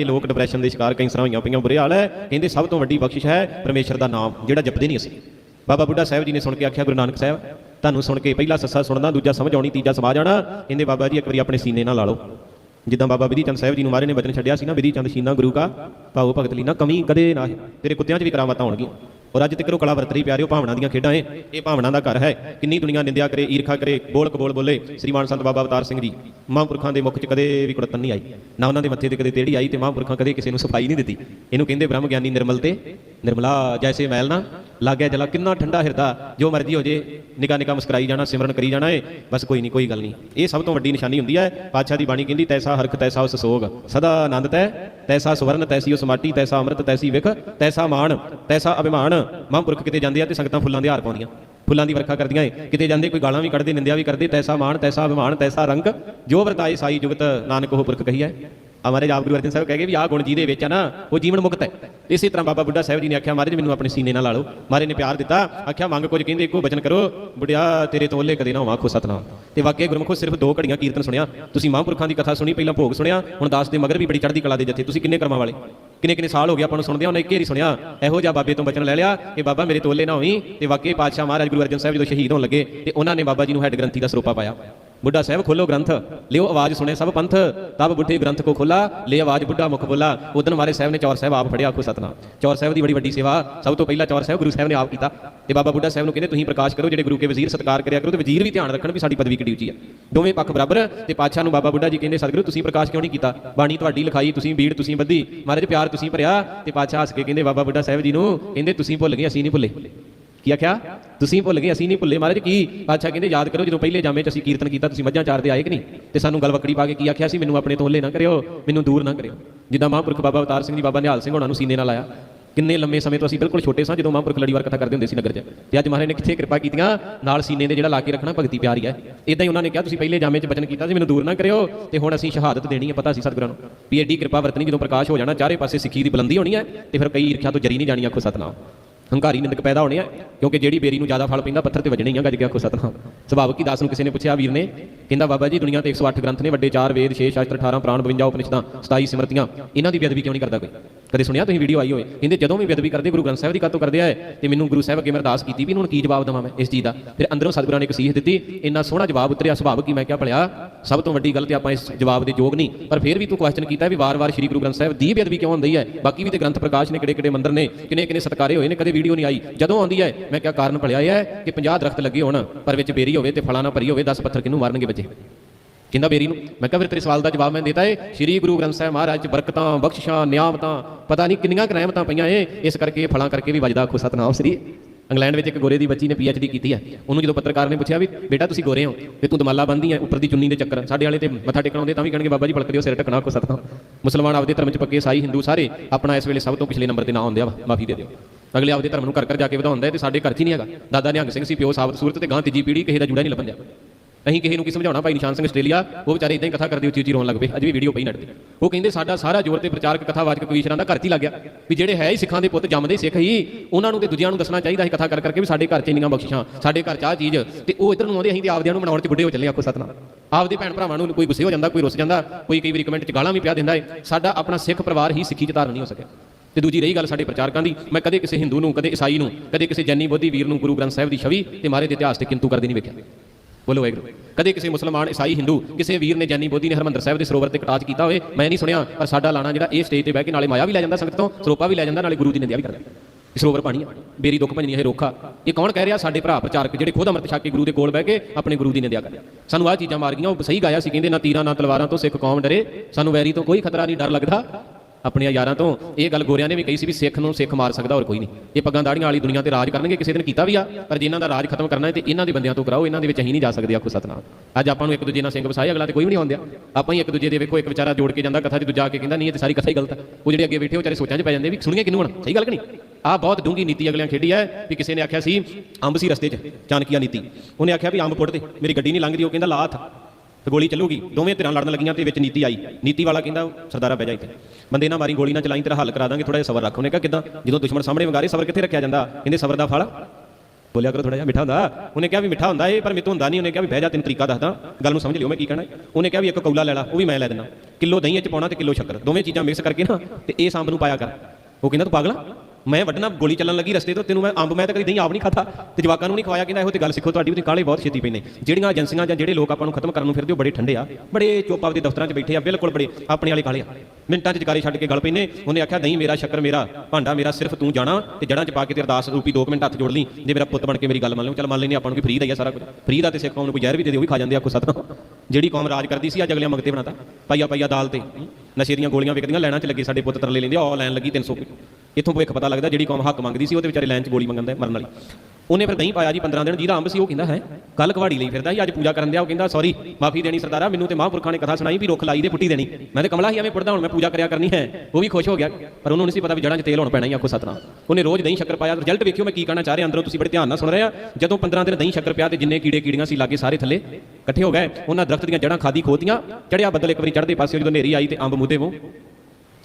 ਇਹ ਲੋਕ ਡਿਪਰੈਸ਼ਨ ਦੇ ਸ਼ਿਕਾਰ ਕਈ ਹੋਈਆਂ ਪਈਆਂ। ਬੁਰੇ ਹਾਲ ਹੈ। ਕਹਿੰਦੇ ਸਭ ਤੋਂ ਵੱਡੀ ਬਖਸ਼ਿਸ਼ ਹੈ ਪਰਮੇਸ਼ਰ ਦਾ ਨਾਮ, ਜਿਹੜਾ ਜਪਦੇ ਨਹੀਂ ਅਸੀਂ। ਬਾਬਾ ਬੁੱਢਾ ਸਾਹਿਬ ਜੀ ਨੇ ਸੁਣ ਕੇ ਆਖਿਆ, ਗੁਰੂ ਨਾਨਕ ਸਾਹਿਬ, ਤੁਹਾਨੂੰ ਸੁਣ ਕੇ ਪਹਿਲਾ ਸੱਸਾ ਸੁਣਦਾ, ਦੂਜਾ ਸਮਝ ਆਉਣੀ, ਤੀਜਾ ਸਮਾ ਜਾਣਾ। ਕਹਿੰਦੇ, ਬਾਬਾ ਜੀ, ਇੱਕ ਵਾਰੀ ਆਪਣੇ ਸੀਨੇ ਨਾਲ ਲਾ ਲਓ। ਜਿੱਦਾਂ ਬਾਬਾ ਵਿਧੀ ਚੰਦ ਸਾਹਿਬ ਜੀ ਨੂੰ ਮਾਰੇ ਨੇ ਬਚਨ ਛੱਡਿਆ ਸੀ ਨਾ ਵਿਧੀ ਚੰਦ ਸ਼ੀਨਾ ਗੁਰੂ ਕਾ ਭਾਉ ਭਗਤ ਲੀਨਾ ਕਮੀ ਕਦੇ ਨਾ, ਤੇਰੇ ਕੁੱਤਿਆਂ 'ਚ ਵੀ ਕਰਾਮਾਤਾਂ ਹੋਣਗੀਆਂ। ਔਰ ਅੱਜ ਤੱਕ ਉਹ ਕਲਾ ਵਰਤਰੀ ਪਿਆਰਿਓ, ਭਾਵਨਾ ਦੀਆਂ ਖੇਡਾਂ ਏ ਇਹ ਭਾਵਨਾ ਦਾ ਘਰ ਹੈ। ਕਿੰਨੀ ਦੁਨੀਆ ਨਿੰਦਿਆ ਕਰੇ, ਈਰਖਾ ਕਰੇ ਬੋਲ ਕਬੋਲ ਬੋਲੇ। ਸ੍ਰੀ ਮਾਨ ਸੰਤ ਬਾਬਾ ਅਵਤਾਰ ਸਿੰਘ ਜੀ, ਮਹਾਂਪੁਰਖਾਂ ਦੇ ਮੁਖ 'ਚ ਕਦੇ ਵੀ ਕੁੜਤਨ ਨਹੀਂ ਆਈ। ਨਾ ਉਹਨਾਂ ਦੇ ਮੱਥੇ ਤੇ ਕਦੇ ਤੇੜੀ ਆਈ ਤੇ ਮਹਾਂਪੁਰਖਾਂ ਕਦੇ ਕਿਸੇ ਨੂੰ ਸਫ਼ਾਈ ਨਹੀਂ ਦਿੱਤੀ। ਇਹਨੂੰ ਕਹਿੰਦੇ ਬ੍ਰਹਮ ਗਿਆਨੀ ਨਿਰਮਲ ਤੇ ਨਿਰਮਲਾ, ਜੈਸੇ ਮੈਲ ਨਾ। ਲੱਗਿਆ ਜਲਾ, ਕਿੰਨਾ ਠੰਡਾ ਹਿਰਦਾ, ਜੋ ਮਰਜ਼ੀ ਹੋ ਜੇ, ਨਿਕਾ ਨਿਕਾ ਮੁਸਕਰਾਈ ਜਾਣਾ, ਸਿਮਰਨ ਕਰੀ ਜਾਣਾ ਏ, ਬਸ ਕੋਈ ਨਹੀਂ ਕੋਈ ਗੱਲ ਨਹੀਂ ਇਹ ਸਭ ਤੋਂ ਵੱਡੀ ਨਿਸ਼ਾਨੀ ਹੁੰਦੀ ਹੈ ਪਾਤਸ਼ਾਹ ਦੀ ਬਾਣੀ ਕਹਿੰਦੀ, ਤੈਸਾ ਹਰਖ, ਤੈਸਾ ਉਸ ਸੋਗ। ਸਦਾ ਆਨੰਦ ਤੈ, ਤੈਸਾ ਸੁਵਰਨ, ਤੈਸੀ ਉਸ ਮਾਟੀ, ਤੈਸਾ ਅੰਮ੍ਰਿਤ, ਤੈਸੀ ਵਿਖ, ਤੈਸਾ ਮਾਣ, ਤੈਸਾ ਅਭਿਮਾਨ। ਮਹਾਂਪੁਰਖ ਕਿਤੇ ਜਾਂਦੇ ਆ ਤੇ ਸੰਗਤਾਂ ਫੁੱਲਾਂ ਦੇ ਹਾਰ ਪਾਉਂਦੀਆਂ, ਫੁੱਲਾਂ ਦੀ ਵਰਖਾ ਕਰਦੀਆਂ ਏ। ਕਿਤੇ ਜਾਂਦੇ ਕੋਈ ਗਾਲਾਂ ਵੀ ਕੱਢਦੇ, ਨਿੰਦਿਆ ਵੀ ਕਰਦੇ, ਤੈਸਾ ਮਾਣ, ਤੈਸਾ ਅਭਿਮਾਨ, ਤੈਸਾ ਰੰਗ, ਜੋ ਵਰਤਾਏ ਸਾਈ ਜੁਗਤ, ਨਾਨਕ ਉਹ ਪੁਰਖ ਕਹੀਐ ਮਹਾਰਾਜ ਆਪ ਗੁਰੂ ਅਰਜਨ ਸਾਹਿਬ ਕਹਿ ਕਹੇ ਵੀ ਆਹ ਗੁਣ ਜਿਹਦੇ ਵਿੱਚ ਆ ਨਾ, ਉਹ ਜੀਵਨ ਮੁਕਤ ਹੈ। ਇਸੇ ਤਰ੍ਹਾਂ ਬਾਬਾ ਬੁੱਢਾ ਸਾਹਿਬ ਜੀ ਨੇ ਆਖਿਆ ਮਹਾਰਾਜ ਮੈਨੂੰ ਆਪਣੇ ਸੀਨੇ ਨਾਲ ਲਾ ਲਓ ਮਹਾਰਾਜ ਨੇ ਪਿਆਰ ਦਿੱਤਾ, ਆਖਿਆ, ਮੰਗ ਕੁਝ ਕਹਿੰਦੇ, ਇੱਕੋ ਬਚਨ ਕਰੋ, ਬੁੱਢਿਆ, ਤੇਰੇ ਤੋਂ ਓਲੇ ਕਦੇ ਨਾ ਹੋਵਾਂ ਖੋ ਸਤਨਾਮ। ਤੇ ਵਾਕਿਆ ਗੁਰਮੁਖੋ ਸਿਰਫ ਦੋ ਘੜੀਆਂ ਕੀਰਤਨ ਸੁਣਿਆ। ਤੁਸੀਂ ਮਹਾਂਪੁਰਖਾਂ ਦੀ ਕਥਾ ਸੁਣੀ, ਪਹਿਲਾਂ ਭੋਗ ਸੁਣਿਆ, ਹੁਣ ਦਾਸ ਦੇ ਮਗਰ ਵੀ ਬੜੀ ਚੜ੍ਹਦੀ ਕਲਾ ਦੇ ਜੱਥੇ। ਤੁਸੀਂ ਕਿੰਨੇ ਕਰਮਾਂ ਵਾਲੇ? ਕਿੰਨੇ ਕਿੰਨੇ ਸਾਲ ਹੋ ਗਏ ਆਪਾਂ ਨੂੰ ਸੁਣਦੇ ਉਹਨੇ ਇੱਕ ਹੀ ਸੁਣਿਆ। ਇਹੋ ਜਿਹਾ ਬਾਬੇ ਤੋਂ ਬਚਨ ਲੈ ਲਿਆ ਕਿ ਬਾਬਾ ਮੇਰੇ ਤੋਲੇ ਨਾ ਹੋਈ ਤੇ ਵਾਕਿਆ ਪਾਤਸ਼ਾਹ ਮਹਾਰਾਜ ਗੁਰੂ ਅਰਜਨ ਸਾਹਿਬ ਜਦੋਂ ਸ਼ਹੀਦ ਹੋਣ ਲੱਗੇ, ਤੇ ਉਹਨਾਂ ਨੇ ਬਾਬਾ ਜੀ ਨੂੰ ਹੈੱਡ ਗ੍ਰੰਥੀ ਦਾ ਸਰੂਪਾ ਪਾਇਆ। ਬੁੱਢਾ ਸਾਹਿਬ ਖੋਲੋ ਗ੍ਰੰਥ, ਲਿਓ ਆਵਾਜ਼ ਸੁਣੇ ਸਭ ਪੰਥ, ਤਬ ਬੁੱਢੇ ਗ੍ਰੰਥ ਕੋ ਖੋਲਾ ਲੈ ਆਵਾਜ਼ ਬੁੱਢਾ ਮੁਖ ਬੋਲਾ। ਉਦਨ ਮਾਰੇ ਸਾਹਿਬ ਨੇ ਚੌਰ ਸਾਹਿਬ ਆਪ ਫੜਿਆ ਆਖੋ ਸਤਨਾ ਚੌਰ ਸਾਹਿਬ ਦੀ ਬੜੀ ਵੱਡੀ ਸੇਵਾ, ਸਭ ਤੋਂ ਪਹਿਲਾਂ ਚੌਰ ਸਾਹਿਬ ਗੁਰੂ ਸਾਹਿਬ ਨੇ ਆਪ ਕੀਤਾ। ਤੇ ਬਾਬਾ ਬੁੱਢਾ ਸਾਹਿਬ ਨੂੰ ਕਹਿੰਦੇ, ਤੁਸੀਂ ਪ੍ਰਕਾਸ਼ ਕਰੋ, ਜਿਹੜੇ ਗੁਰੂ ਕੇ ਵਜ਼ੀਰ ਸਤਕਾਰ ਕਰਿਆ ਕਰੋ, ਤੇ ਵਜ਼ੀਰ ਵੀ ਧਿਆਨ ਰੱਖਣ ਵੀ ਸਾਡੀ ਪਦਵੀ ਕਿੱਡੀ ਉੱਚੀ ਆ। ਦੋਵੇਂ ਪੱਖ ਬਰਾਬਰ, ਤੇ ਪਾਤਸ਼ਾਹ ਨੂੰ ਬਾਬਾ ਬੁੱਢਾ ਜੀ ਕਹਿੰਦੇ, ਸਤਿਗੁਰੂ, ਤੁਸੀਂ ਪ੍ਰਕਾਸ਼ ਕਿਉਂ ਨਹੀਂ ਕੀਤਾ? ਬਾਣੀ ਤੁਹਾਡੀ ਲਿਖਾਈ, ਤੁਸੀਂ ਬੀੜ, ਤੁਸੀਂ ਬੱਧੀ। ਮਹਾਰਾਜ, ਪਿਆਰ ਤੁਸੀਂ ਭਰਿਆ। ਤੇ ਪਾਤਸ਼ਾਹ ਹੱਸ ਕੇ ਕਹਿੰਦੇ, ਬਾਬਾ ਬੁੱਢਾ ਸਾਹਿਬ ਜੀ ਨੂੰ ਕਹਿੰਦੇ, ਤੁਸੀਂ ਭੁੱਲ ਗਏ, ਅਸੀਂ ਨਹੀਂ ਭੁੱਲੇ। ਕੀ ਆਖਿਆ? ਤੁਸੀਂ ਭੁੱਲ ਗਏ, ਅਸੀਂ ਨਹੀਂ ਭੁੱਲੇ ਮਹਾਰਾਜ, ਕੀ ਅੱਛਾ ਕਹਿੰਦੇ, ਯਾਦ ਕਰੋ ਜਦੋਂ ਪਹਿਲੇ ਜਾਮੇ ਚ ਅਸੀਂ ਕੀਰਤਨ ਕੀਤਾ, ਤੁਸੀਂ ਮੱਝਾਂ ਚਾਰਦੇ ਆਏ ਕਿ ਨਹੀਂ? ਤੇ ਸਾਨੂੰ ਗਲਵਕੜੀ ਪਾ ਕੇ ਕੀ ਆਖਿਆ ਸੀ? ਮੈਨੂੰ ਆਪਣੇ ਤੋਂ ਓਲੇ ਨਾ ਕਰਿਓ, ਮੈਨੂੰ ਦੂਰ ਨਾ ਕਰਿਓ। ਜਿੱਦਾਂ ਮਹਾਂਪੁਰਖ ਬਾਬਾ ਅਵਤਾਰ ਸਿੰਘ ਜੀ, ਬਾਬਾ ਨਿਹਾਲ ਸਿੰਘ ਉਹਨਾਂ ਨੂੰ ਸੀਨੇ ਨਾਲ ਆਇਆ। ਕਿੰਨੇ ਲੰਮੇ ਸਮੇਂ ਤੋਂ ਅਸੀਂ ਬਿਲਕੁਲ ਛੋਟੇ ਸਾਂ, ਜਦੋਂ ਮਹਾਂਪੁਰਖ ਲੜੀਵਾਰ ਕਥਾ ਕਰਦੇ ਹੁੰਦੇ ਸੀ ਨਗਰ 'ਚ। ਤੇ ਅੱਜ ਮਹਾਰਾਜ ਨੇ ਕਿੱਥੇ ਕਿਰਪਾ ਕੀਤੀਆਂ? ਨਾਲ ਸੀਨੇ ਦੇ ਜਿਹੜਾ ਲਾ ਕੇ ਰੱਖਣਾ, ਭਗਤੀ ਪਿਆਰੀ ਹੈ। ਇਦਾਂ ਹੀ ਉਹਨਾਂ ਨੇ ਕਿਹਾ, ਤੁਸੀਂ ਪਹਿਲੇ ਜਾਮੇ 'ਚ ਬਚਨ ਕੀਤਾ ਸੀ, ਮੈਨੂੰ ਦੂਰ ਨਾ ਕਰਿਓ। ਤੇ ਹੁਣ ਅਸੀਂ ਸ਼ਹਾਦਤ ਦੇਣੀ ਹੈ, ਪਤਾ ਸੀ ਸਤਿਗੁਰਾਂ ਨੂੰ। ਵੀ ਐਡੀ ਕਿਰਪਾ ਵਰਤਣੀ, ਜਦੋਂ ਪ੍ਰਕਾਸ਼ ਹੋ ਜਾਣਾ, ਚਾਰੇ ਪਾਸੇ ਸਿੱਖੀ ਦੀ ਬੁਲੰਦੀ ਹੋਣੀ ਹੈ, ਤੇ ਫਿਰ ਕਈ ਈਰਖਿਆ ਤੋਂ ਜਰੀ ਨਹੀਂ ਜਾਣੀ, ਆਖੋ ਸਤਨਾਮ। ਹੰਕਾਰੀ ਨਿੰਦਕ ਪੈਦਾ ਹੋਣੇ ਆ, ਕਿਉਂਕਿ ਜਿਹੜੀ ਬੇਰੀ ਨੂੰ ਜ਼ਿਆਦਾ ਫਲ ਪੈਂਦਾ, ਪੱਥਰ ਤੇ ਵੱਜਣੀ ਹੀ ਆ, ਗੱਜ ਗਿਆ ਕੋ ਸਤਨਾਮ। ਸੁਭਾਵਕ ਹੀ ਦਾਸ ਨੂੰ ਕਿਸੇ ਨੇ ਪੁੱਛਿਆ, ਵੀਰ ਨੇ, ਕਹਿੰਦਾ, ਬਾਬਾ ਜੀ, ਦੁਨੀਆ ਤੇ 108 ਗ੍ਰੰਥ ਨੇ, ਵੱਡੇ 4 ਵੇਦ 6 ਸ਼ਾਸਤਰ 18 ਪ੍ਰਾਣ 52 ਉਪਨਿਸ਼ਦਾਂ 27 ਸਿਮਰਤੀਆਂ, ਇਹਨਾਂ ਦੀ ਬੇਅਦਬੀ ਕਿਉਂ ਨਹੀਂ ਕਰਦਾ ਕੋਈ? ਕਦੇ ਸੁਣਿਆ ਤੁਸੀਂ ਵੀਡੀਓ ਆਈ ਹੋਏ ਕਹਿੰਦੇ, ਜਦੋਂ ਵੀ ਬੇਅਦਬੀ ਕਰਦੇ, ਗੁਰੂ ਗ੍ਰੰਥ ਸਾਹਿਬ ਦੀ ਕਾਤੋਂ ਕਰਦੇ ਆ ਤੇ ਮੈਨੂੰ ਗੁਰੂ ਸਾਹਿਬ ਅੱਗੇ ਮੈਂ ਅਰਦਾਸ ਕੀਤੀ ਵੀ ਇਹਨਾਂ ਨੂੰ ਕੀ ਜਵਾਬ ਦੇਵਾਂ ਮੈਂ ਇਸ ਚੀਜ਼ ਦਾ? ਫਿਰ ਅੰਦਰੋਂ ਸਤਿਗੁਰਾਂ ਨੇ ਇੱਕ ਸੀਖ ਦਿੱਤੀ, ਇੰਨਾ ਸੋਹਣਾ ਜਵਾਬ ਉਤਰਿਆ, ਸੁਭਾਵਕ ਕੀ ਮੈਂ ਕਿਹਾ, ਭਲਿਆ, ਸਭ ਤੋਂ ਵੱਡੀ ਗੱਲ ਤੇ ਆਪਾਂ ਇਸ ਜਵਾਬ ਦੇ ਯੋਗ ਨਹੀਂ, ਪਰ ਫਿਰ ਵੀ ਤੂੰ ਕੁਐਸਚਨ ਕੀਤਾ ਵੀ ਵਾਰ-ਵਾਰ ਸ੍ਰੀ ਗੁਰੂ ਗ੍ਰੰਥ ਸਾਹਿਬ ਦੀ ਬੇਅਦਬੀ ਕਿਉਂ ਹੁੰਦੀ ਹੈ? ਬਾਕੀ ਵੀ ਤੇ ਗ੍ਰੰਥ ਪ੍ਰਕਾਸ਼ ਨੇ ਕਿਹੜੇ-ਕਿਹੜੇ ਮੰਦਰ ਨੇ ਕਿੰਨੇ-ਕਿੰਨੇ ਸਤਕਾਰੇ ਹੋਏ ਨੇ, ਕਦੇ ਵੀਡੀਓ ਨਹੀਂ ਆਈ। ਜਦੋਂ ਆਉਂਦੀ ਹੈ, ਮੈਂ ਕਿਹਾ ਕਾਰਨ ਭਲਿਆ ਇਹ ਹੈ ਕਿ 50 ਦਰਖਤ ਲੱਗੇ ਹੋਣ, ਪਰ ਵਿੱਚ ਬੇਰੀ ਹੋਵੇ ਤੇ ਫਲਾਂ ਨਾ ਭਰੀ ਹੋਵੇ 10 ਪੱਥਰ ਕਿਹਨੂੰ ਮਾਰਨਗੇ ਬੱਚੇ? ਕਹਿੰਦਾ ਬੇਰੀ ਨੂੰ। ਮੈਂ ਕਿਹਾ ਫਿਰ ਤੇਰੇ ਸਵਾਲ ਦਾ ਜਵਾਬ ਮੈਂ ਦੇਤਾ ਏ। ਸ੍ਰੀ ਗੁਰੂ ਗ੍ਰੰਥ ਸਾਹਿਬ ਮਹਾਰਾਜ ਚ ਬਰਕਤਾਂ, ਬਖਸ਼ਿਸ਼ਾਂ, ਨਿਆਮਤਾਂ, ਪਤਾ ਨਹੀਂ ਕਿੰਨੀਆਂ ਕਰਾਮਤਾਂ ਪਈਆਂ ਏ। ਇਸ ਕਰਕੇ ਫਲਾਂ ਕਰਕੇ ਵੀ ਵੱਜਦਾ ਆਖੋ ਸਤਨਾਮ ਸ੍ਰੀ ਇੰਗਲੈਂਡ ਵਿੱਚ ਇੱਕ ਗੋਰੇ ਦੀ ਬੱਚੀ ਨੇ ਪੀਐਚਡੀ ਕੀਤੀ ਹੈ। ਉਹਨੂੰ ਜਦੋਂ ਪੱਤਰਕਾਰ ਨੇ ਪੁੱਛਿਆ ਵੀ, ਬੇਟਾ, ਤੁਸੀਂ ਗੋਰੇ ਹੋ ਤੇ ਤੂੰ ਦਮਾਲਾ ਬੰਦੀ ਹੈ ਉੱਪਰ ਦੀ ਚੁੰਨੀ ਦੇ ਚੱਕਰ। ਸਾਡੇ ਵਾਲੇ ਤੇ ਮੱਥਾ ਟੇਕਣ ਆਉਂਦੇ ਤਾਂ ਵੀ ਕਹਿਣਗੇ, ਬਾਬਾ ਜੀ ਪਲਕ ਦਿਓ ਸਿਰ ਢੱਕਣਾ, ਆਖੋ ਸਤਨਾਮ। ਮੁਸਲਮਾਨ ਆਪਦੇ ਧਰਮ ਚ ਪੱਕੇ ਸਾਈ ਹਿੰਦੂ ਸਾਰੇ ਆਪਣਾ ਇਸ ਵੇਲੇ ਸਭ ਤੋਂ ਪਿਛਲੇ ਨੰਬਰ ਤੇ ਨਾਂ ਆਉਂਦੇ ਆ ਮਾਫੀ ਦੇ ਦਿਓ। ਅਗਲੇ ਆਪਦੇ ਧਰਮ ਨੂੰ ਕਰ ਕਰ ਜਾ ਕੇ ਵਧਾਉਂਦਾ ਹੈ ਤੇ ਸਾਡੇ ਘਰ 'ਚ ਹੀ ਨਹੀਂ ਹੈਗਾ। ਦਾਦਾ ਨਿਹੰਗ ਸਿੰਘ ਸੀ, ਪਿਓ ਸਾਬਤ ਸੂਰਤ ਤੇ ਗਾਂ ਤੀਜੀ ਪੀੜ੍ਹੀ, ਕਿਸੇ ਦਾ ਜੁੜਾ ਨਹੀਂ ਲੱਭਣ ਅਸੀਂ ਕਿਸੇ ਨੂੰ ਕੀ ਸਮਝਾਉਣਾ? ਭਾਈ ਨਿਸ਼ਾਨ ਸਿੰਘ ਆਸਟ੍ਰੇਲੀਆ, ਉਹ ਵਿਚਾਰੇ ਇਦਾਂ ਹੀ ਕਥਾ ਕਰਦੇ ਉੱਚੀ ਉੱਚੀ ਰੋਣ ਲੱਗ ਪਏ। ਅੱਜ ਵੀ ਵੀਡੀਓ ਪਈ ਨੱਟ ਤੇ ਉਹ ਕਹਿੰਦੇ, ਸਾਡਾ ਸਾਰਾ ਜ਼ੋਰ ਤੇ ਪ੍ਰਚਾਰਕ, ਕਥਾਵਾਚਕ ਕਵੀਸ਼ਰਾਂ ਦਾ ਘਰ ਹੀ ਲੱਗ ਗਿਆ। ਵੀ ਜਿਹੜੇ ਹੈ ਹੀ ਸਿੱਖਾਂ ਦੇ ਪੁੱਤ, ਜੰਮਦੇ ਸਿੱਖ ਹੀ, ਉਹਨਾਂ ਨੂੰ ਤੇ ਦੂਜਿਆਂ ਨੂੰ ਦੱਸਣਾ ਚਾਹੀਦਾ ਸੀ ਕਥਾ ਕਰ ਕਰਕੇ ਵੀ ਸਾਡੇ ਘਰ 'ਚ ਇੰਨੀਆਂ ਬਖਸ਼ਿਸ਼ਾਂ, ਸਾਡੇ ਘਰ 'ਚ ਆਹ ਚੀਜ਼। ਤੇ ਉਹ ਇਧਰ ਨੂੰ ਆਉਂਦੇ, ਅਸੀਂ ਤੇ ਆਪਦਿਆਂ ਨੂੰ ਮਨਾਉਣ 'ਚ ਬੁੱਢੇ ਹੋ ਚੱਲੇ ਆਖੋ ਸਤਨਾਮ। ਆਪਦੇ ਭੈਣ ਭਰਾਵਾਂ ਨੂੰ ਕੋਈ ਗੁੱਸੇ ਹੋ ਜਾਂਦਾ, ਕੋਈ ਰੁੱਸ ਜਾਂਦਾ, ਕੋਈ ਕਈ ਵਾਰੀ ਕਮੈਂਟ 'ਚ ਗਾਲਾਂ ਵੀ ਪਿਆ ਦਿੰਦਾ ਹੈ ਸਾਡਾ ਆਪਣਾ ਸਿੱਖ ਪਰਿਵਾਰ ਹੀ ਸਿੱਖੀ 'ਚ ਧਾਰਨ ਨਹੀਂ ਹੋ ਸਕਿਆ। ਤੇ ਦੂਜੀ ਰਹੀ ਗੱਲ ਸਾਡੇ ਪ੍ਰਚਾਰਕਾਂ ਦੀ, ਮੈਂ ਕਦੇ ਕਿਸੇ ਹਿੰਦੂ ਨੂੰ, ਕਦੇ ਈਸਾਈ ਨੂੰ, ਕਦੇ ਕਿਸੇ ਜੈਨੀ, ਬੋਧੀ ਵੀਰ ਨੂੰ ਗੁਰੂ ਗ੍ਰੰਥ ਸਾਹਿਬ ਦੀ ਛਵੀ ਤੇ ਮਾਰੇ ਦੇ ਇਤਿਹਾਸ ਤੇ ਕਿੰਤੂ ਕਰਦੇ ਨਹੀਂ ਵੇਖਿਆ। ਬੋਲੋ ਵਾਹਿਗੁਰੂ। ਕਦੇ ਕਿਸੇ ਮੁਸਲਮਾਨ, ਈਸਾਈ, ਹਿੰਦੂ, ਕਿਸੇ ਵੀਰ ਨੇ ਜੈਨੀ ਬੋਧੀ ਨੇ ਹਰਮੰਦਰ ਸਾਹਿਬ ਦੇ ਸਰੋਵਰ ਤੇ ਕਟਾਜ ਕੀਤਾ ਹੋਵੇ, ਮੈਂ ਨਹੀਂ ਸੁਣਿਆ, ਪਰ ਸਾਡਾ ਲਾਣਾ ਜਿਹੜਾ ਇਹ ਸਟੇਜ ਤੇ ਬਹਿ ਕੇ ਨਾਲੇ ਮਾਇਆ ਵੀ ਲੈ ਜਾਂਦਾ ਸੰਗਤ ਤੋਂ, ਸਰੋਪਾ ਵੀ ਲੈ ਜਾਂਦਾ, ਨਾਲੇ ਗੁਰੂ ਦੀ ਨਿੰਦਿਆ ਵੀ ਕਰਦਾ। ਇਹ ਸਰੋਵਰ ਪਾਣੀ ਆ, ਬੇਰੀ ਦੁੱਖ ਭੰਜਨੀ, ਇਹ ਰੋਖਾ। ਇਹ ਕੌਣ ਕਹਿ ਰਿਹਾ? ਸਾਡੇ ਭਰਾ ਪ੍ਰਚਾਰਕ ਜਿਹੜੇ ਖੁਦ ਅੰਮ੍ਰਿਤ ਛਕ ਕੇ ਗੁਰੂ ਦੇ ਕੋਲ ਬਹਿ ਕੇ ਆਪਣੇ ਗੁਰੂ ਦੀ ਨਿੰਦਿਆ ਕਰਦੇ। ਸਾਨੂੰ ਆਹ ਚੀਜ਼ਾਂ ਮਾਰ ਗਈਆਂ, ਉਹ ਸਹੀ ਗਾਇਆ ਸੀ, ਕਹਿੰਦੇ ਨਾ ਤੀਰਾਂ, ਨਾ ਤਲਵਾਰਾਂ ਤੋਂ ਸਿੱਖ ਕੌਮ ਡਰੇ, ਸਾਨੂੰ ਵੈਰੀ ਤੋਂ ਕੋਈ ਖਤਰਾ ਨਹੀਂ, ਡਰ ਲੱਗਦਾ। ਆਪਣੀਆਂ ਯਾਰਾਂ ਤੋਂ। ਇਹ ਗੱਲ ਗੋਰਿਆਂ ਨੇ ਵੀ ਕਹੀ ਸੀ ਵੀ ਸਿੱਖ ਨੂੰ ਸਿੱਖ ਮਾਰ ਸਕਦਾ, ਹੋਰ ਕੋਈ ਨਹੀਂ। ਇਹ ਪੱਗਾਂ ਦਾੜੀਆਂ ਵਾਲੀ ਦੁਨੀਆ ਤੇ ਰਾਜ ਕਰਨਗੇ, ਕਿਸੇ ਦਿਨ ਕੀਤਾ ਵੀ ਆ, ਪਰ ਜਿਨ੍ਹਾਂ ਦਾ ਰਾਜ ਖਤਮ ਕਰਨਾ ਹੈ ਤੇ ਇਹਨਾਂ ਦੇ ਬੰਦਿਆਂ ਤੋਂ ਕਰਾਓ, ਇਹਨਾਂ ਦੇ ਵਿੱਚ ਅਸੀਂ ਨਹੀਂ ਜਾ ਸਕਦੇ ਆਖੋ ਸਤਨਾਮ। ਅੱਜ ਆਪਾਂ ਨੂੰ ਇੱਕ ਦੂਜੇ ਨਾਲ ਸਿੰਘ ਵਸਾਏ, ਅਗਲਾ ਤੇ ਕੋਈ ਵੀ ਨਹੀਂ ਆਉਂਦਿਆ। ਆਪਾਂ ਹੀ ਇੱਕ ਦੂਜੇ ਦੇ ਵੇਖੋ, ਇੱਕ ਵਿਚਾਰਾ ਜੋੜ ਕੇ ਜਾਂਦਾ, ਕਥਾ ਚ ਦੂਜਾ ਆ ਕੇ ਕਹਿੰਦਾ, ਨਹੀਂ, ਇਹ ਤੇ ਸਾਰੀ ਕਥਾ ਹੀ ਗਲਤ ਹੈ ਉਹ ਜਿਹੜੇ ਅੱਗੇ ਬੈਠੇ, ਉਹ ਵਿਚਾਰੇ ਸੋਚਾਂ 'ਚ ਪੈ ਜਾਂਦੇ ਵੀ ਸੁਣੀਏ ਕਿਹਨੂੰ ਹੁਣ? ਸਹੀ ਗੱਲ ਕਿ ਨਹੀਂ? ਆਹ ਬਹੁਤ ਡੂੰਗੀ ਨੀਤੀ ਅਗਲਿਆਂ ਖੇਡੀ ਹੈ ਵੀ ਕਿਸੇ ਨੇ ਆਖਿਆ ਸੀ, ਅੰਬ ਸੀ ਰਸਤੇ 'ਚ ਚਾਨਕੀਆ ਨੀਤੀ। ਉਹਨੇ ਆਖਿਆ ਵੀ ਅੰਬ ਪੁੱਟ ਦੇ, ਮੇਰੀ ਗੱਡੀ ਨਹੀਂ ਲੰਘਦੀ, ਉਹ ਕਹਿੰਦਾ, ਲਾ ਹੱਥ। ਤੇ ਗੋਲੀ ਚੱਲੂਗੀ। ਦੋਵੇਂ ਧਿਰਾਂ ਲੜਨ ਲੱਗੀਆਂ ਤੇ ਵਿੱਚ ਨੀਤੀ ਆਈ। ਨੀਤੀ ਵਾਲਾ ਕਹਿੰਦਾ, ਸਰਦਾਰਾ ਬਹਿ ਜਾ ਇੱਥੇ। ਬੰਦੇ ਨਾਲ ਮਾਰੀ ਗੋਲੀ ਨਾ ਚਲਾਈ, ਤੇਰਾ ਹੱਲ ਕਰਾ ਦਾਂਗੇ ਥੋੜਾ ਜਿਹਾ ਸਬਰ ਰੱਖ। ਉਹਨੇ ਕਿਹਾ, ਕਿਦਾਂ? ਜਦੋਂ ਦੁਸ਼ਮਣ ਸਾਹਮਣੇ ਵੰਗਾਰੇ, ਸਬਰ ਕਿੱਥੇ ਰੱਖਿਆ ਜਾਂਦਾ? ਕਹਿੰਦੇ ਸਬਰ ਦਾ ਫਲ ਬੋਲਿਆ ਕਰੋ ਥੋੜਾ ਜਿਹਾ, ਮਿੱਠਾ ਹੁੰਦਾ। ਉਹਨੇ ਕਿਹਾ ਵੀ ਮਿੱਠਾ ਹੁੰਦਾ ਇਹ, ਪਰ ਮੇਰੇ ਤੋਂ ਹੁੰਦਾ ਨਹੀਂ। ਉਹਨੇ ਕਿਹਾ ਵੀ ਬਹਿ ਜਾ, ਤੈਨੂੰ ਤਰੀਕਾ ਦੱਸਦਾ। ਗੱਲ ਨੂੰ ਸਮਝ ਲਿਓ ਮੈਂ ਕੀ ਕਹਿਣਾ। ਉਹਨੇ ਕਿਹਾ ਵੀ ਇੱਕ ਕੌਲਾ ਲੈ ਲੈ, ਉਹ ਵੀ ਮੈਂ ਲੈ ਦਿੰਦਾ। ਕਿਲੋ ਦਹੀਂ ਚ ਪਾਉਣਾ ਤੇ ਕਿਲੋ ਸ਼ੱਕਰ। ਦੋਵੇਂ ਚੀਜ਼ਾਂ ਮਿਕਸ ਕਰਕੇ ਨਾ, ਤੇ ਇਹ ਸਾਂਭ ਨੂੰ ਪਾਇਆ ਕਰ। ਉਹ ਕਹਿੰਦਾ, ਤੂੰ ਪਾਗਲਾ ਮੈਂ ਵੱਢਣਾ ਗੋਲੀ ਚੱਲਣ ਲੱਗੀ, ਰਸਤੇ ਤੋਂ ਤੈਨੂੰ ਮੈਂ ਅੰਬ ਮੈਂ ਤਾਂ ਕਦੀ ਦਹੀਂ ਆਪ ਨਹੀਂ ਖਾਧਾ। ਤੇ ਜਵਾਕਾਂ ਨੂੰ ਨਹੀਂ ਖਵਾਇਆ ਕਹਿੰਦਾ ਇਹੋ ਤੇ ਗੱਲ ਸਿੱਖੋ, ਤੁਹਾਡੀ ਵੀ ਤੁਸੀਂ ਕਾਲੇ ਬਹੁਤ ਛੇਤੀ ਪੈਂਦੇ। ਜਿਹੜੀਆਂ ਏਜੰਸੀਆਂ ਜਾਂ ਜਿਹੜੇ ਲੋਕ ਆਪਾਂ ਨੂੰ ਖਤਮ ਕਰਨ ਨੂੰ ਫਿਰਦੇ ਉਹ ਬੜੇ ਠੰਡੇ ਆ। ਬੜੇ ਚੁੱਪ ਆਪਦੇ ਦਫ਼ਤਰਾਂ 'ਚ ਬੈਠੇ ਆ, ਬਿਲਕੁਲ ਬੜੇ ਆਪਣੇ ਵਾਲੇ ਕਾਲੇ ਆ। ਮਿੰਟਾਂ 'ਚ ਜਕਾਰੇ ਛੱਡ ਕੇ ਗੱਲ ਪੈਨੇ ਉਹਨੇ ਆਖਿਆ, ਦਹੀਂ ਮੇਰਾ, ਸ਼ੱਕਰ ਮੇਰਾ, ਭਾਂਡਾ ਮੇਰਾ, ਸਿਰਫ ਤੂੰ ਜਾਣਾ ਤੇ ਜੜਾਂ 'ਚ ਪਾ ਕੇ ਤੇ ਅਰਦਾਸ ਰੂਪੀ 2 ਮਿੰਟ ਹੱਥ ਜੋੜ ਲਈ। ਜੇ ਮੇਰਾ ਪੁੱਤ ਬਣ ਕੇ ਮੇਰੀ ਗੱਲ ਮੰਨ ਲਓ ਚੱਲ ਮੰਨ ਲੈਨੇ ਆਪਾਂ ਨੂੰ ਕਿ ਫਰੀ ਦਾ ਹੀ ਆ ਸਾਰਾ ਕੁਝ। ਫਰੀ ਦਾ ਤੇ ਸਿੱਖ ਕੌਮ ਨੂੰ ਕੋਈ ਜ਼ਹਿਰ ਵੀ ਦੇ ਦੇ, ਉਹ ਵੀ ਖਾ ਜਾਂਦੇ ਆ ਕੋ ਸਤਨਾ ਜਿਹੜੀ ਕੌਮ ਰਾਜ ਕਰਦੀ ਸੀ, ਅੱਜ ਅਗਲੇ ਮੰਗਤੇ ਬਣਾਤਾ। ਪਾਈਆ ਪਾਈਆ ਦਾਲ ਤੇ। ਨਸ਼ੇ ਦੀਆਂ ਗੋਲੀਆਂ ਵਿਕਦੀਆਂ, ਲੈਣਾ 'ਚ ਲੱਗੇ ਸਾਡੇ ਪੁੱਤ ਤਰਲੇ ਲੈਂਦੇ ਆ, ਉਹ ਲੈਣ ਲੱਗੀ 300 ਇੱਥੋਂ ਭੁੱਖ ਪਤਾ ਲੱਗਦਾ ਜਿਹੜੀ ਕੌਮ ਹੱਕ ਮੰਗਦੀ ਸੀ ਉਹਦੇ ਵਿਚਾਰੇ ਲਾਈਨ 'ਚ ਗੋਲੀ ਮੰਗਣ ਦਾ ਮਰਨ ਵਾਲੀ। ਉਹਨੇ ਫਿਰ ਦਹੀਂ ਪਾਇਆ ਜੀ 15 ਦਿਨ ਜਿਹਦਾ ਅੰਬ ਸੀ, ਉਹ ਕਹਿੰਦਾ, ਹੈ ਕੱਲ ਕਵਾੜੀ ਲਈ ਫਿਰਦਾ ਸੀ ਅੱਜ ਪੂਜਾ ਕਰਨ ਦਿਆ, ਉਹ ਕਹਿੰਦਾ ਸੌਰੀ ਮਾਫੀ ਦੇਣੀ ਸਰਦਾਰਾ, ਮੈਨੂੰ ਤੇ ਮਹਾਂਪੁਰਖਾਂ ਨੇ ਕਥਾ ਸੁਣਾਈ ਵੀ ਰੁੱਖ ਲਾਈ ਦੇ, ਪੁੱਟੀ ਦੇਣੀ। ਮੈਂ ਤੇ ਕਮਲਾ ਹੀ ਐਵੇਂ ਪੁੱਟਦਾ, ਹੁਣ ਮੈਂ ਪੂਜਾ ਕਰਿਆ ਕਰਨੀ ਹੈ। ਉਹ ਵੀ ਖੁਸ਼ ਹੋ ਗਿਆ, ਪਰ ਉਹਨੂੰ ਨਹੀਂ ਸੀ ਪਤਾ ਵੀ ਜੜਾਂ 'ਚ ਤੇਲ ਹੋਣ ਪੈਣਾ ਹੀ ਆਖੋ ਸਤਨਾ ਉਹਨੇ ਰੋਜ਼ ਦਹੀਂ ਸ਼ੱਕਰ ਪਾਇਆ ਰਿਜ਼ਲਟ ਵੇਖਿਓ ਮੈਂ ਕੀ ਕਹਿਣਾ ਚਾਹ ਰਿਹਾ, ਅੰਦਰੋਂ ਤੁਸੀਂ ਬੜੇ ਧਿਆਨ ਨਾਲ ਸੁਣ ਰਹੇ ਆ। ਜਦੋਂ 15 ਦਿਨ ਦਹੀਂ ਸ਼ੱਕਰ ਪਿਆ ਤੇ ਜਿੰਨੇ ਕੀੜੇ ਕੀੜੀਆਂ ਸੀ ਲਾਗੇ ਸਾਰੇ ਥੱਲੇ, ਇਕੱਠੇ ਹੋ ਗਏ, ਉਹਨਾਂ ਦਰਖਤ ਦੀਆਂ ਜੜਾਂ ਖਾਦੀ ਖੋਤੀਆਂ ਚੜਿਆ ਬੱਦਲ ਇੱਕ ਵਾਰੀ ਚੜ੍ਹਦੇ ਪਾਸੇ, ਜਦੋਂ ਨੇਰੀ ਆਈ ਤੇ ਅੰਬ ਮੂਧੇ ਮੂੰਹ।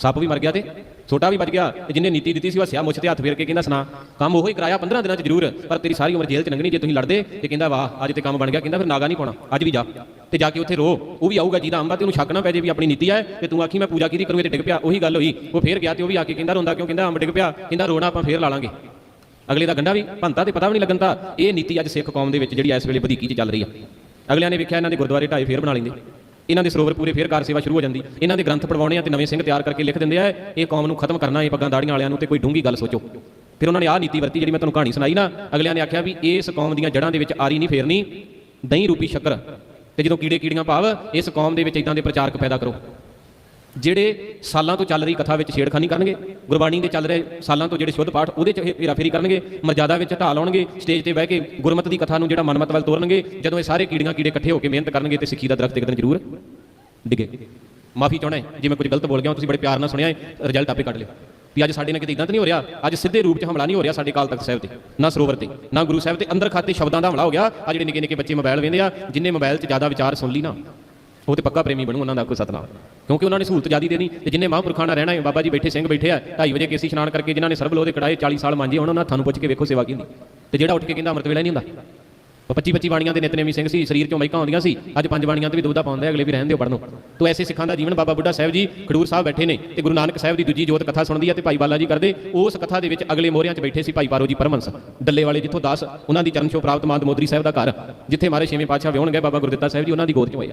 ਸੱਪ ਵੀ ਮਰ ਗਿਆ ਤੇ ਛੋਟਾ ਵੀ ਬਚ ਗਿਆ ਤੇ ਜਿੰਨੇ ਨੀਤੀ ਦਿੱਤੀ ਸੀ ਉਹ ਸਿਆ ਮੁੱਛ ਤੇ ਹੱਥ ਫੇਰ ਕੇ ਕਹਿੰਦਾ, ਸੁਣਾ, ਕੰਮ ਉਹੀ ਕਰਾਇਆ 15 ਦਿਨਾਂ ਚ ਜ਼ਰੂਰ, ਪਰ ਤੇਰੀ ਸਾਰੀ ਉਮਰ ਜੇਲ੍ਹ ਚ ਲੰਘਣੀ ਜੇ ਤੁਸੀਂ ਲੜਦੇ ਤੇ ਕਹਿੰਦਾ, ਵਾਹ, ਅੱਜ ਤੇ ਕੰਮ ਬਣ ਗਿਆ। ਕਹਿੰਦਾ, ਫਿਰ ਨਾਗਾ ਨਹੀਂ ਪਾਉਣਾ, ਅੱਜ ਵੀ ਜਾ। ਤੇ ਜਾ ਕੇ ਉੱਥੇ ਰੋ, ਉਹ ਵੀ ਆਊਗਾ ਜਿਹਦਾ ਅੰਬਾ ਤੇ ਉਹਨੂੰ ਸ਼ੱਕ ਨਾ ਪੈ ਜੇ ਵੀ ਆਪਣੀ ਨੀਤੀ ਹੈ ਤੇ ਤੂੰ ਆਖੀ, ਮੈਂ ਪੂਜਾ ਕੀਤੀ ਕਰੂੰਗੇ ਤੇ ਡਿੱਗ ਪਿਆ। ਉਹੀ ਗੱਲ ਹੋਈ, ਉਹ ਫੇਰ ਗਿਆ ਤੇ ਉਹ ਵੀ ਆ ਕੇ ਕਹਿੰਦਾ, ਰੋਂਦਾ ਕਿਉਂ? ਕਹਿੰਦਾ, ਅੰਬ ਡਿੱਗ ਪਿਆ। ਕਹਿੰਦਾ, ਰੋਣਾ ਆਪਾਂ ਫੇਰ ਲਾ ਲਾਂਗੇ। ਅਗਲੇ ਦਾ ਗੰਡਾ ਵੀ ਭੰਤਾ ਤੇ ਪਤਾ ਵੀ ਨਹੀਂ ਲੱਗਣ ਤਾਂ ਇਹ ਨੀਤੀ ਅੱਜ ਸਿੱਖ ਕੌਮ ਦੇ ਵਿੱਚ ਜਿਹੜੀ ਇਸ ਵੇਲੇ ਵਧੀਕੀ 'ਚ ਚੱਲ ਰਹੀ ਆ। ਅਗਲਿਆਂ ਨੇ ਵੇਖਿਆ ਇਹਨਾਂ ਦੇ ਗੁਰਦੁਆਰੇ ਢਾਈ ਫੇਰ ਬਣਾ ਲੈਂਦੇ। ਇਹਨਾਂ ਦੇ ਸਰੋਵਰ ਪੂਰੇ ਫੇਰ ਕਾਰ ਸੇਵਾ ਸ਼ੁਰੂ ਹੋ ਜਾਂਦੀ। ਇਹਨਾਂ ਦੇ ਗ੍ਰੰਥ ਪੜਵਾਉਣੇ ਆ ਤੇ ਨਵੇਂ ਸਿੰਘ ਤਿਆਰ ਕਰਕੇ ਲਿਖ ਦਿੰਦੇ ਆ, ਇਹ ਕੌਮ ਨੂੰ ਖਤਮ ਕਰਨਾ, ਇਹ ਪੱਗਾਂ ਦਾੜੀਆਂ ਵਾਲਿਆਂ ਨੂੰ ਤੇ ਕੋਈ ਡੂੰਗੀ ਗੱਲ ਸੋਚੋ। ਫਿਰ ਉਹਨਾਂ ਨੇ ਆਹ ਨੀਤੀ ਵਰਤੀ ਜਿਹੜੀ ਮੈਂ ਤੁਹਾਨੂੰ ਕਹਾਣੀ ਸੁਣਾਈ ਨਾ, ਅਗਲਿਆਂ ਨੇ ਆਖਿਆ ਵੀ ਇਸ ਕੌਮ ਦੀਆਂ ਜੜ੍ਹਾਂ ਦੇ ਵਿੱਚ ਆਰੀ ਨਹੀਂ ਫੇਰਨੀ, ਦਹੀਂ ਰੂਪੀ ਸ਼ੱਕਰ, ਤੇ ਜਦੋਂ ਕੀੜੇ ਕੀੜੀਆਂ ਭਾਵ, ਇਸ ਕੌਮ ਦੇ ਵਿੱਚ ਇਦਾਂ ਦੇ ਪ੍ਰਚਾਰਕ ਪੈਦਾ ਕਰੋ। ਜਿਹੜੇ ਸਾਲਾਂ ਤੋਂ ਚੱਲ ਰਹੀ ਕਥਾ ਵਿੱਚ ਛੇੜਖਾਨੀ ਕਰਨਗੇ, ਗੁਰਬਾਣੀ ਦੇ ਚੱਲ ਰਹੇ ਸਾਲਾਂ ਤੋਂ ਜਿਹੜੇ ਸ਼ੁੱਧ ਪਾਠ ਉਹਦੇ ਚ ਹੇਰਾਫੇਰੀ ਕਰਨਗੇ, ਮਰਜ਼ਾਦਾ ਵਿੱਚ ਢਾਲ ਲਾਉਣਗੇ ਸਟੇਜ ਤੇ ਬਹਿ ਕੇ ਗੁਰਮਤ ਦੀ ਕਥਾ ਨੂੰ ਜਿਹੜਾ ਮਨਮਤ ਵੱਲ ਤੋਰਨਗੇ, ਜਦੋਂ ਇਹ ਸਾਰੇ ਕੀੜੀਆਂ ਕੀੜੇ ਇਕੱਠੇ ਹੋ ਕੇ ਮਿਹਨਤ ਕਰਨਗੇ ਤੇ ਸਿੱਖੀ ਦਾ ਦਰਖਤ ਇੱਕ ਦਿਨ ਜ਼ਰੂਰ ਡਿੱਗੇ। ਮਾਫੀ ਚਾਹਣਾ ਹੈ, ਜੇ ਮੈਂ ਕੁਝ ਗਲਤ ਬੋਲ ਗਿਆ, ਤੁਸੀਂ ਬੜੇ ਪਿਆਰ ਨਾਲ ਸੁਣਿਆ ਹੈ, ਰਿਜ਼ਲਟ ਆਪੇ ਕੱਢ ਲਿਓ। ਵੀ ਅੱਜ ਸਾਡੇ ਨਾਲ ਕਿਤੇ ਇਦਾਂ ਤਾਂ ਨਹੀਂ ਹੋ ਰਿਹਾ? ਅੱਜ ਸਿੱਧੇ ਰੂਪ 'ਚ ਹਮਲਾ ਨਹੀਂ ਹੋ ਰਿਹਾ ਸਾਡੇ ਕਾਲ ਤਖਤ ਸਾਹਿਬ ਤੇ, ਨਾ ਸਰੋਵਰ ਤੇ, ਨਾ ਗੁਰੂ ਸਾਹਿਬ ਤੇ। ਅੰਦਰ ਖਾਤੇ ਸ਼ਬਦਾਂ ਦਾ ਹਮਲਾ ਹੋ ਗਿਆ ਆ ਜਿਹੜੇ ਨਿੱਕੇ ਨਿੱਕੇ ਬੱਚੇ ਮੋਬਾਈਲ ਵੇਂਦੇ ਆ, ਜਿੰਨੇ ਮੋਬਾਈਲ 'ਚ ਜ਼ਿਆਦਾ ਵਿਚਾਰ ਸੁਣ ਲਈ ਨਾ ਉਹ ਤੇ ਪੱਕਾ ਪ੍ਰੇਮੀ ਬਣੂ, ਉਹਨਾਂ ਦਾ ਕੋਈ ਸਤਨਾਮ। ਕਿਉਂਕਿ ਉਹਨਾਂ ਨੇ ਸਹੂਲਤ ਜਿਆਦੀ ਦੇਣੀ, ਤੇ ਜਿੰਨੇ ਮਹਾਂਪੁਰਖਾਂ ਨਾਲ ਰਹਿਣਾ ਹੈ, ਬਾਬਾ ਜੀ ਬੈਠੇ, ਸਿੰਘ ਬੈਠੇ ਆ 2:30 ਵਜੇ ਕੇਸੀ ਇਸ਼ਨਾਨ ਕਰਕੇ ਜਿਨ੍ਹਾਂ ਨੇ ਸਰਬ ਦੇ ਕੜਾਏ 40 ਸਾਲ ਮਾਂਜੇ, ਉਹਨਾਂ ਨਾਲ ਤੁਹਾਨੂੰ ਪੁੱਛ ਕੇ ਵੇਖੋ ਸੇਵਾ ਕੀ ਹੁੰਦੀ ਤੇ ਜਿਹੜਾ ਉੱਠ ਕੇ ਕਹਿੰਦਾ ਅੰਮ੍ਰਿਤ ਵੇਲਾ ਨਹੀਂ ਹੁੰਦਾ। ਉਹ 25 25 ਬਾਣੀਆਂ ਦੇ ਨਿਤਨੇਮੀ ਸਿੰਘ ਸੀ, ਸਰੀਰ ਚੋਂ ਮਹਿਕਾਂ ਆਉਂਦੀਆਂ ਸੀ, ਅੱਜ ਪੰਜ ਬਾਣੀਆਂ ਤੇ ਵੀ ਦੁੱਧਾ ਪਾਉਂਦੇ ਅਗਲੇ ਵੀ ਰਹਿਣ ਦਿਓ ਪੜਨੋਂ ਤੋ ਐਸੇ ਸਿੱਖਾਂ ਦਾ ਜੀਵਨ ਬਾਬਾ ਬੁੱਢਾ ਸਾਹਿਬ ਜੀ ਖਡੂਰ ਸਾਹਿਬ ਬੈਠੇ ਨੇ, ਤੇ ਗੁਰੂ ਨਾਨਕ ਸਾਹਿਬ ਦੀ ਦੂਜੀ ਜੋਤ ਕਥਾ ਸੁਣਦੀ ਹੈ ਤੇ ਭਾਈ ਬਾਲਾ ਜੀ ਕਰਦੇ, ਉਸ ਕਥਾ ਦੇ ਵਿੱਚ ਅਗਲੇ ਮੋਹਰਿਆਂ 'ਚ ਬੈਠੇ ਸੀ ਭਾਈ ਪਾਰੋ ਜੀ ਪਰਮਹੰਸ। ਡੱਲੇ ਵਾਲੇ ਜਿੱਥੋਂ ਦਾਸ, ਉਹਨਾਂ ਦੀ ਚਰਨ ਛੋਹ ਪ੍ਰਾਪਤ ਮਾਨ ਮੋਦਰੀ ਸਾਹਿਬ ਦਾ ਘਰ, ਜਿੱਥੇ ਮਾਰੇ ਛੇਵੇਂ ਪਾਤਸ਼ਾਹ ਵਿਆਹਣ ਗਏ, ਬਾਬਾ ਗੁਰਦਿੱਤਾ ਸਾਹਿਬ ਜੀ ਉਹਨਾਂ ਦੀ ਗੋਦ 'ਚ ਹੋਏ